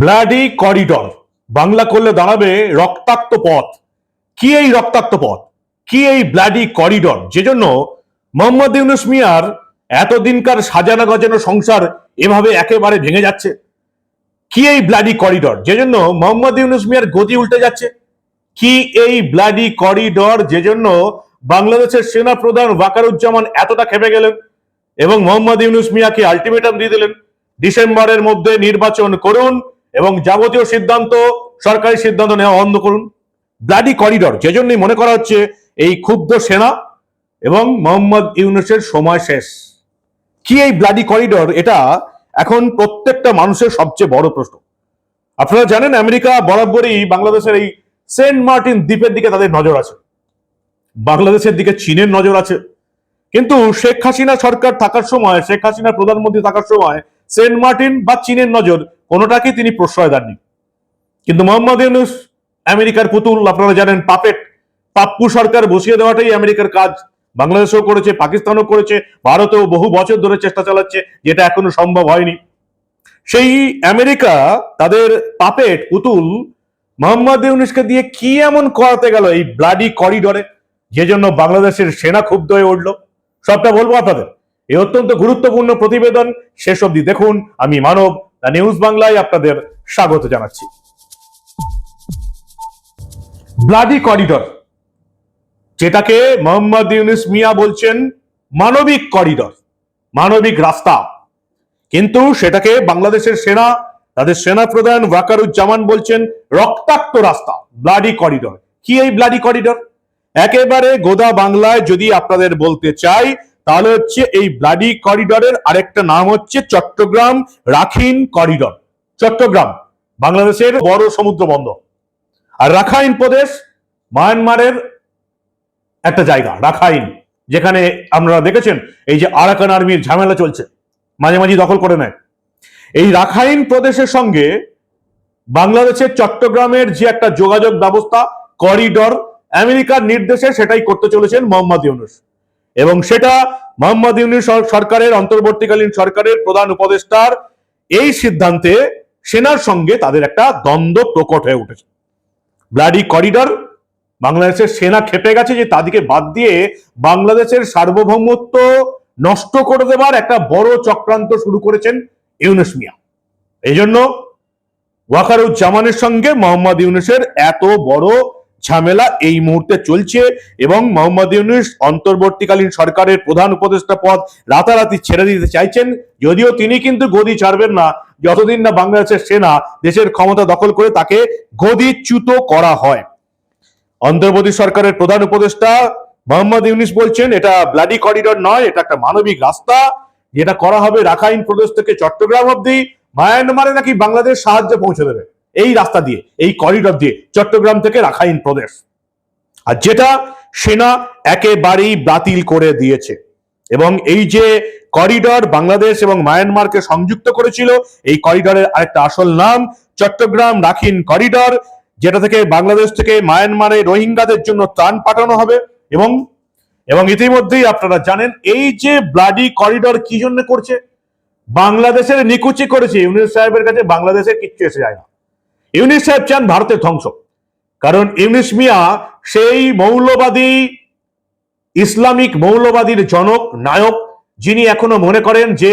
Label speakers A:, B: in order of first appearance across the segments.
A: Bloody corridor. Bangla করলে দাঁড়াবে রক্তাক্ত পথ। কি এই রক্তাক্ত পথ? কি এই ব্লাডি করিডর? যে জন্য মোহাম্মদ ইউনুস মিয়ার এতদিনকার সাজানো গজানো সংসার এভাবে একেবারে ভেঙে যাচ্ছে। কি এই ব্লাডি করিডর? যে জন্য মোহাম্মদ ইউনুস মিয়ার গতি উল্টে যাচ্ছে। কি এই ব্লাডি করিডর? যে জন্য বাংলাদেশের সেনা প্রধান ওয়াকারুজ্জামান এতটা খেপে গেলেন এবং মোহাম্মদ ইউনুস মিয়াকে আলটিমেটাম দিয়ে দিলেন। ডিসেম্বরের মধ্যে নির্বাচন করুন এবং যাবতীয় সিদ্ধান্ত, সরকারি সিদ্ধান্ত নেওয়া বন্ধ করুন। ব্লাডি করিডর যে জন্যই মনে করা হচ্ছে এই ক্ষুব্ধ সেনা এবং মোহাম্মদ ইউনুসের সময় শেষ। কি এই ব্লাডি করিডর এটা এখন প্রত্যেকটা মানুষের সবচেয়ে বড় প্রশ্ন। আপনারা জানেন আমেরিকা বরাবরই বাংলাদেশের এই সেন্ট মার্টিন দ্বীপের দিকে তাদের নজর আছে। বাংলাদেশের দিকে চীনের নজর আছে। কিন্তু শেখ হাসিনা সরকার থাকার সময়, শেখ হাসিনা প্রধানমন্ত্রী থাকার সময় সেন্ট মার্টিন বা চীনের নজর কোনোটাকে তিনি প্রশ্রয় দেননি। কিন্তু মোহাম্মদ ইউনুস আমেরিকার পুতুল, আপনারা জানেন, পাপেট। পাপ্পু সরকার বসিয়ে দেওয়াটাই আমেরিকার কাজ। বাংলাদেশেও করেছে, পাকিস্তানও করেছে, ভারতেও বহু বছর ধরে চেষ্টা চালাচ্ছে, যেটা এখনও সম্ভব হয়নি। সেই আমেরিকা, তাদের পাপেট, পুতুল মোহাম্মদ ইউনুসকে দিয়ে কি এমন করাতে গেল এই ব্লাডি করিডরে যে জন্য বাংলাদেশের সেনা ক্ষুব্ধ হয়ে উঠল? সবটা বলব আপনাদের। এই অত্যন্ত গুরুত্বপূর্ণ প্রতিবেদন শেষ অবধি দেখুন। আমি মানব দ্য নিউজ বাংলায় আপনাদের স্বাগত জানাচ্ছি। ব্লাডি করিডর যেটাকে মোহাম্মদ ইউনুস মিয়া বলছেন মানবিক করিডর মানবিক রাস্তা। কিন্তু সেটাকে বাংলাদেশের সেনা, তাদের সেনা প্রধান ওয়াকারুজ্জামান বলছেন রক্তাক্ত রাস্তা ব্লাডি করিডর কি এই ব্লাডি করিডর একেবারে গোদা বাংলায় যদি আপনাদের বলতে চাই তাহলে হচ্ছে এই ব্লাডি করিডরের আরেকটা নাম হচ্ছে চট্টগ্রাম রাখিন করিডর চট্টগ্রাম, বাংলাদেশের বড় সমুদ্র বন্দর। আর রাখাইন প্রদেশ মায়ানমারের একটা জায়গা, রাখাইন, যেখানে আপনারা দেখেছেন এই যে আরাকান আর্মির ঝামেলা চলছে, মাঝে মাঝে দখল করে নেয়। এই রাখাইন প্রদেশের সঙ্গে বাংলাদেশের চট্টগ্রামের যে একটা যোগাযোগ ব্যবস্থা করিডর আমেরিকার নির্দেশে সেটাই করতে চলেছেন মোহাম্মদ ইউনুস। এবং সেটা মোহাম্মদ ইউনুস সর- সরকারের, অন্তর্বর্তীকালীন সরকারের প্রধান উপদেষ্টার এই সিদ্ধান্তে সেনার সঙ্গে তাদের একটা দ্বন্দ্ব প্রকট হয়ে উঠেছে। ব্লাডি করিডর, বাংলাদেশের সেনা খেপে গেছে যে তাদেরকে বাদ দিয়ে বাংলাদেশের সার্বভৌমত্ব নষ্ট করে দেবার একটা বড় চক্রান্ত শুরু করেছেন ইউনুস মিয়া। এই জন্য ওয়াকারুজ্জামানের সঙ্গে মোহাম্মদ ইউনুসের এত বড় ঝামেলা এই মুহূর্তে চলছে এবং মোহাম্মদ ইউনুস অন্তর্বর্তীকালীন সরকারের প্রধান উপদেষ্টা পদ রাতারাতি ছেড়ে দিতে চাইছেন। যদিও তিনি কিন্তু গদি ছাড়বেন না। যতদিন না বাংলাদেশের সেনা দেশের ক্ষমতা দখল করে তাকে গদিচ্যুত করা হয়। অন্তর্বর্তী সরকারের প্রধান উপদেষ্টা মোহাম্মদ ইউনিস বলছেন, এটা ব্লাডি করিডর নয়, এটা একটা মানবিক রাস্তা। যেটা করা হবে রাখাইন প্রদেশ থেকে চট্টগ্রাম অব্দি মায়ানমারে নাকি বাংলাদেশ সাহায্য পৌঁছে দেবে। এই রাস্তা দিয়ে, এই করিডর দিয়ে চট্টগ্রাম থেকে রাখাইন প্রদেশ। আর যেটা সেনা একেবারেই বাতিল করে দিয়েছে। এবং এই যে করিডর বাংলাদেশ এবং মায়ানমারকে সংযুক্ত করেছিল, এই করিডরের আরেকটা আসল নাম চট্টগ্রাম রাখিন করিডর যেটা থেকে বাংলাদেশ থেকে মায়ানমারে রোহিঙ্গাদের জন্য ত্রাণ পাঠানো হবে। এবং এবং ইতিমধ্যেই আপনারা জানেন, এই যে ব্লাডি করিডর কি জন্য করছে? বাংলাদেশের নিকুচি করেছে, ইউনিস সাহেবের কাছে বাংলাদেশের কিচ্ছু এসে যায় না। ইউনিস সাহেব চান ভারতের ধ্বংস। কারণ ইউনিস মিয়া সেই মৌলবাদী, ইসলামিক মৌলবাদীর জনক, নায়ক, যিনি এখনও মনে করেন যে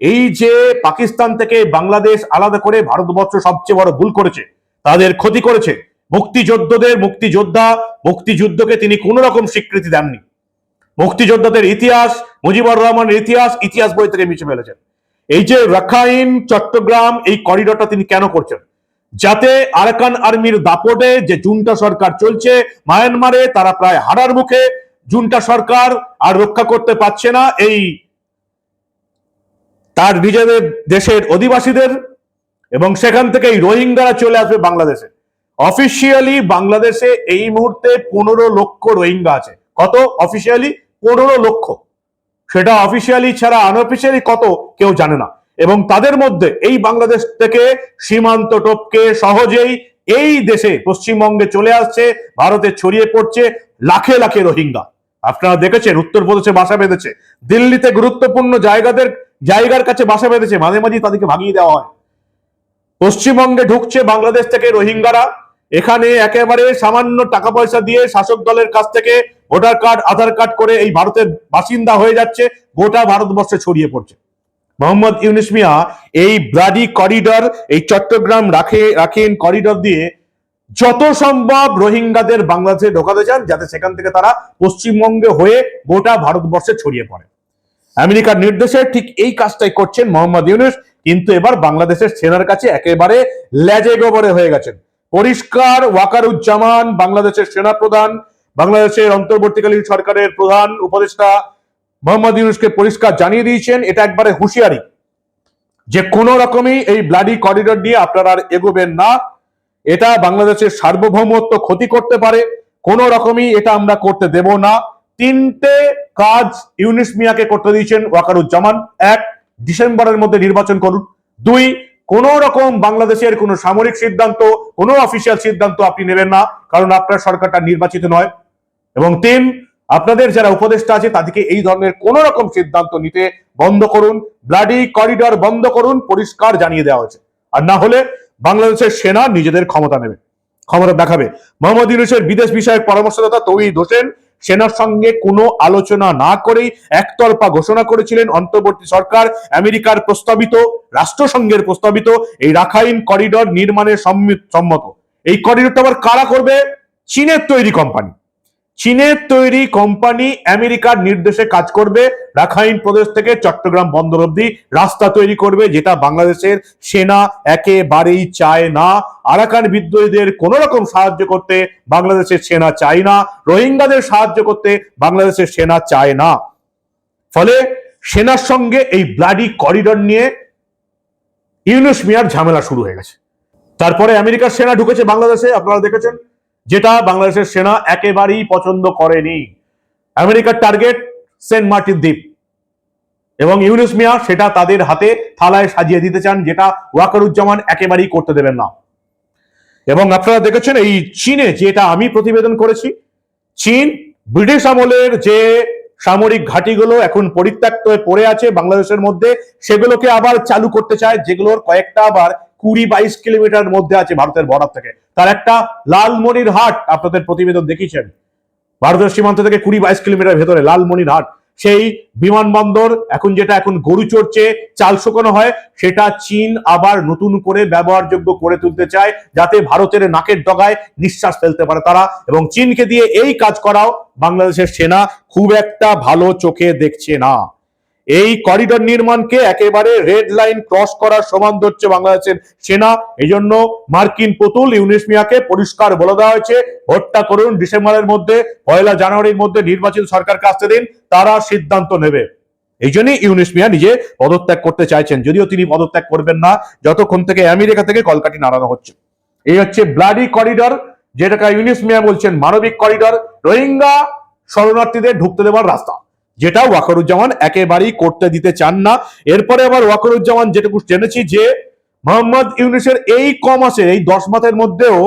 A: এই যে পাকিস্তান থেকে বাংলাদেশ আলাদা করে ভারতবর্ষ সবচেয়ে বড় ভুল করেছে, তাদের ক্ষতি করেছে, মুক্তিযোদ্ধাদের মুক্তিযোদ্ধা, মুক্তিযুদ্ধকে তিনি কোন রকম স্বীকৃতি দেননি। মুক্তিযোদ্ধাদের ইতিহাস, মুজিবুর রহমানের ইতিহাস ইতিহাস বই থেকে মিশে ফেলেছেন। এই যে রাখাইন, চট্টগ্রাম এই করিডরটা তিনি কেন করছেন? যাতে আরাকান আর্মির দাপটে যে জুনটা সরকার চলছে, মায়ানমারে তারা প্রায় হারার মুখে জুনটা সরকার আর রক্ষা করতে পারছে না। এই তার নিজেদের দেশের অধিবাসীদের এবং সেখান থেকে এই রোহিঙ্গারা চলে আসবে বাংলাদেশে। অফিসিয়ালি বাংলাদেশে এই মুহূর্তে পনেরো লক্ষ রোহিঙ্গা আছে। কত? অফিসিয়ালি পনেরো লক্ষ। সেটা অফিসিয়ালি ছাড়া আনঅফিসিয়ালি কত? কেউ জানে না। এবং তাদের মধ্যে এই বাংলাদেশ থেকে সীমান্ত টপকে সহজেই এই দেশে পশ্চিমবঙ্গে চলে আসছে, ভারতে ছড়িয়ে পড়ছে লাখে লাখে রোহিঙ্গা। আপনারা দেখেছেন উত্তরপ্রদেশে বাসা বেঁধেছে, দিল্লিতে গুরুত্বপূর্ণ জায়গাদের, জায়গার কাছে বাসা বেঁধেছে, মাঝে মাঝে তাদেরকে ভাগিয়ে দেওয়া হয়। পশ্চিমবঙ্গে ঢুকছে বাংলাদেশ থেকে রোহিঙ্গারা। এখানে একেবারে সামান্য টাকা পয়সা দিয়ে শাসক দলের কাছ থেকে ভোটার কার্ড, আধার কার্ড করে এই ভারতের বাসিন্দা হয়ে যাচ্ছে। গোটা ভারতবর্ষে ছড়িয়ে পড়ছে। মোহাম্মদ ইউনিস মিয়া এই ব্লাডি করিডর এই চট্টগ্রাম রাখে, রাখেন করিডর দিয়ে যত সম্ভব রোহিঙ্গাদের বাংলাদেশে ঢোকাতে চান, যাতে সেখান থেকে তারা পশ্চিমবঙ্গে হয়ে গোটা ভারতবর্ষে ছড়িয়ে পড়ে। আমেরিকার নির্দেশে ঠিক এই কাজটাই করছেন মোহাম্মদ ইউনুস, কিন্তু এবার বাংলাদেশের সেনার কাছে একেবারে লেজে গোবরে হয়ে গেছেন। পরিষ্কার ওয়াকারুজ্জামান, বাংলাদেশের সেনা প্রধান বাংলাদেশের অন্তর্বর্তীকালীন সরকারের প্রধান, উপদেষ্টা মোহাম্মদ ইউনুসকে পরিষ্কার জানিয়ে দিয়েছেন, এটা একবারে হুঁশিয়ারি। যে কোনো রকমই এই ব্লাডি করিডর নিয়ে আপনারা আর এগোবেন না। এটা বাংলাদেশের সার্বভৌমত্ব ক্ষতি করতে পারে, কোনো রকমই এটা আমরা করতে দেব না। তিনটে কাজ ইউনিস মিয়াকে করতে দিয়েছেন ওয়াকারুজ্জামান। এক, ডিসেম্বরের মধ্যে নির্বাচন করুন। দুই, কোন রকম বাংলাদেশের কোনো সামরিক সিদ্ধান্ত, কোনো অফিসিয়াল সিদ্ধান্ত আপনি নেবেন না, কারণ আপনার সরকারটা নির্বাচিত নয়। এবং তিন আপনাদের যারা উপদেষ্টা আছে, তাদেরকে এই ধরনের কোন রকম সিদ্ধান্ত নিতে বন্ধ করুন ব্লাডি করিডর বন্ধ করুন, পরিষ্কার জানিয়ে দেওয়া হয়েছে। আর না হলে বাংলাদেশের সেনা নিজেদের ক্ষমতা নেবে, ক্ষমতা দেখাবে। মোহাম্মদ ইউনুসের বিদেশ বিষয়ক পরামর্শদাতা তৌহিদ হোসেন সেনার সঙ্গে কোনো আলোচনা না করেই একতরফা ঘোষণা করেছিলেন। অন্তর্বর্তী সরকার, আমেরিকার প্রস্তাবিত, রাষ্ট্রসংঘের প্রস্তাবিত এই রাখাইন করিডর নির্মাণের সম্মত। এই করিডরটা আবার কারা করবে? চীনের তৈরি কোম্পানি চীনের তৈরি কোম্পানি আমেরিকার নির্দেশে কাজ করবে। রাখাইন প্রদেশ থেকে চট্টগ্রাম বন্দর অব্দি রাস্তা তৈরি করবে, যেটা বাংলাদেশের সেনা একেবারেই চায় না। আরাকান বিদ্রোহীদের কোন রকম সাহায্য করতে বাংলাদেশের সেনা চায় না। রোহিঙ্গাদের সাহায্য করতে বাংলাদেশের সেনা চায় না। ফলে সেনার সঙ্গে এই ব্লাডি করিডর নিয়ে ইউনুস মিয়ার ঝামেলা শুরু হয়ে গেছে। তারপরে আমেরিকার সেনা ঢুকেছে বাংলাদেশে, আপনারা দেখেছেন। যেটা বাংলাদেশের সেনা একেবারেই পছন্দ করেনি। আমেরিকার টার্গেট সেন্ট মার্টিন দ্বীপ। এবং ইউনুস মিয়া সেটা তাদের হাতে থালায় সাজিয়ে দিতে চান, যেটা ওয়াকারুজ্জামান একেবারেই করতে দেবেন না। এবং আপনারা দেখেছেন এই চীনে যেটা আমি প্রতিবেদন করেছি, চীন ব্রিটিশ আমলের যে সামরিক ঘাঁটিগুলো এখন পরিত্যক্ত হয়ে পড়ে আছে বাংলাদেশের মধ্যে, সেগুলোকে আবার চালু করতে চায়, যেগুলোর কয়েকটা আবার কুড়ি বাইশ কিলোমিটার মধ্যে আছে ভারতের বর্ডার থেকে। তার একটা লালমনির হাট আপনাদের প্রতিবেদন দেখিয়েছেন। ভারতের সীমান্ত থেকে কুড়ি বাইশ কিলোমিটার ভেতরে লালমনির হাট। সেই বিমানবন্দর এখন যেটা এখন গরু চড়ছে, চাল শুকানো হয়, সেটা চীন আবার নতুন করে ব্যবহারযোগ্য করে তুলতে চায়, যাতে ভারতের নাকের ডগায় নিঃশ্বাস ফেলতে পারে তারা। এবং চীনকে দিয়ে এই কাজ করাও বাংলাদেশের সেনা খুব একটা ভালো চোখে দেখছে না। এই করিডর নির্মাণকে একেবারে রেড লাইন ক্রস করার সমান ধরছে বাংলাদেশের সেনা। এই জন্য মার্কিন পুতুল ইউনিস মিয়াকে পরিষ্কার বলে দেওয়া হয়েছে। ভোটটা করুন, ডিসেম্বরের মধ্যে, পয়লা জানুয়ারির মধ্যে নির্বাচিত সরকারকে আসতে দিন, তারা সিদ্ধান্ত নেবে। এই জন্যই ইউনিস মিয়া নিজে পদত্যাগ করতে চাইছেন, যদিও তিনি পদত্যাগ করবেন না। যতক্ষণ থেকে আমেরিকা থেকে কলকাটি নাড়ানো হচ্ছে। এই হচ্ছে ব্লাডি করিডর, যেটাকে ইউনিস মিয়া বলছেন মানবিক করিডর। রোহিঙ্গা শরণার্থীদের ঢুকতে দেওয়ার রাস্তা। যেটা ওয়াকারুজ্জামান একেবারেই করতে দিতে চান না। এরপরে আবার ওয়াকারুজ্জামান যেটুকু জেনেছি যে মোহাম্মদ ইউনিসের এই কম মাসের এই দশ মাসের মধ্যেও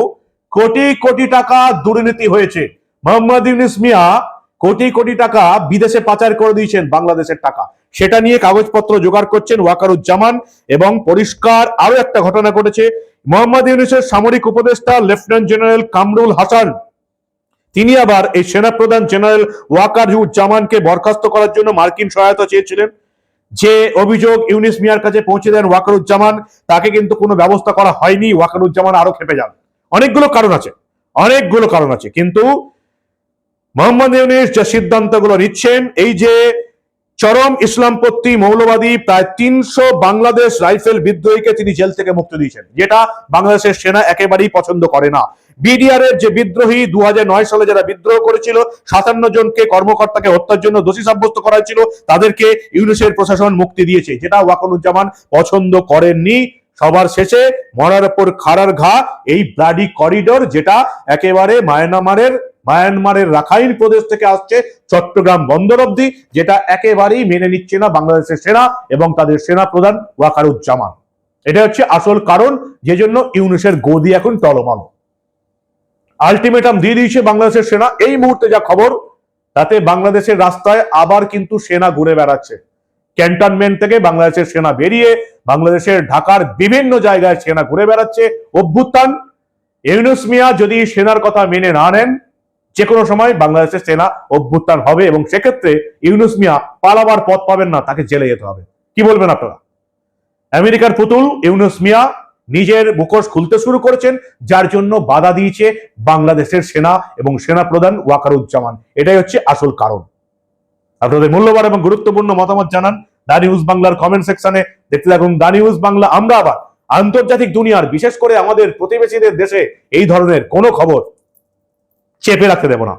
A: কোটি কোটি টাকা দুর্নীতি হয়েছে। মোহাম্মদ ইউনিস মিয়া কোটি কোটি টাকা বিদেশে পাচার করে দিয়েছেন বাংলাদেশের টাকা। সেটা নিয়ে কাগজপত্র জোগাড় করছেন ওয়াকারুজ্জামান এবং পরিষ্কার আরও একটা ঘটনা ঘটেছে। মোহাম্মদ ইউনিসের সামরিক উপদেষ্টা লেফটেন্যান্ট জেনারেল কামরুল হাসান তিনি আবার এই সেনাপ্রধান জেনারেল ওয়াকার জামানকে বরখাস্ত করার জন্য মার্কিন সহায়তা চেয়েছিলেন। যে অভিযোগ ইউনিস মিয়ার কাছে পৌঁছে দেন ওয়াকারুজ্জামান, তাকে কিন্তু কোনো ব্যবস্থা করা হয়নি। ওয়াকারুজ্জামান আরও খেপে যান। অনেকগুলো কারণ আছে। অনেকগুলো কারণ আছে। কিন্তু মোহাম্মদ ইউনিস যে সিদ্ধান্তগুলো নিচ্ছেন, এই যে চরম ইসলামপন্থী মৌলবাদী প্রায় তিনশো বাংলাদেশ রাইফেল বিদ্রোহীকে তিনি জেল থেকে মুক্তি দিয়েছেন, যেটা বাংলাদেশের সেনা একেবারেই পছন্দ করে না। বিডিআর এর যে বিদ্রোহী দুহাজার নয় সালে যারা বিদ্রোহ করেছিল, সাতান্ন জনকে কর্মকর্তাকে হত্যার জন্য দোষী সাব্যস্ত করা হয়েছিল তাদেরকে ইউনিসের প্রশাসন মুক্তি দিয়েছে, যেটা ওয়াকানুজ্জামান পছন্দ করেননি। সবার শেষে মরার পর খাড়ার ঘা, এই ব্লাডি করিডোর, যেটা একেবারে মায়ানমারের মায়ানমারের রাখাইন প্রদেশ থেকে আসছে চট্টগ্রাম বন্দর অব্দি যেটা একেবারেই মেনে নিচ্ছে না বাংলাদেশের সেনা এবং তাদের সেনা প্রধান ওয়াকারুজ্জামান। এটা হচ্ছে আসল কারণ যে জন্য ইউনিসের গদি এখন টলমালো। আলটিমেটাম দিয়ে দিয়েছে বাংলাদেশের সেনা। এই মুহূর্তে যা খবর, তাতে বাংলাদেশের রাস্তায় আবার কিন্তু সেনা ঘুরে বেড়াচ্ছে। ক্যান্টনমেন্ট থেকে বাংলাদেশের সেনা বেরিয়ে বাংলাদেশের ঢাকার বিভিন্ন জায়গায় সেনা ঘুরে বেড়াচ্ছে। অভ্যুত্থান। ইউনুস মিয়া যদি সেনার কথা মেনে না নেন যে কোনো সময় বাংলাদেশের সেনা অভ্যুত্থান হবে এবং সেক্ষেত্রে ইউনুস মিয়া পালাবার পথ পাবেন না, তাকে জেলে যেতে হবে। কি বলবেন আপনারা? আমেরিকার পুতুল ইউনুস মিয়া নিজের মুখোশ খুলতে শুরু করেছেন, যার জন্য বাধা দিয়েছে বাংলাদেশের সেনা এবং সেনা প্রধান ওয়াকারুজ্জামান। এটাই হচ্ছে আসল কারণ। আপনাদের মূল্যবান এবং গুরুত্বপূর্ণ মতামত জানান দা নিউজ বাংলার কমেন্ট সেকশনে। দেখতে থাকুন দা নিউজ বাংলা। আমরা আবার আন্তর্জাতিক দুনিয়ার, বিশেষ করে আমাদের প্রতিবেশীদের দেশে এই ধরনের কোনো খবর চেপে রাখতে দেব না।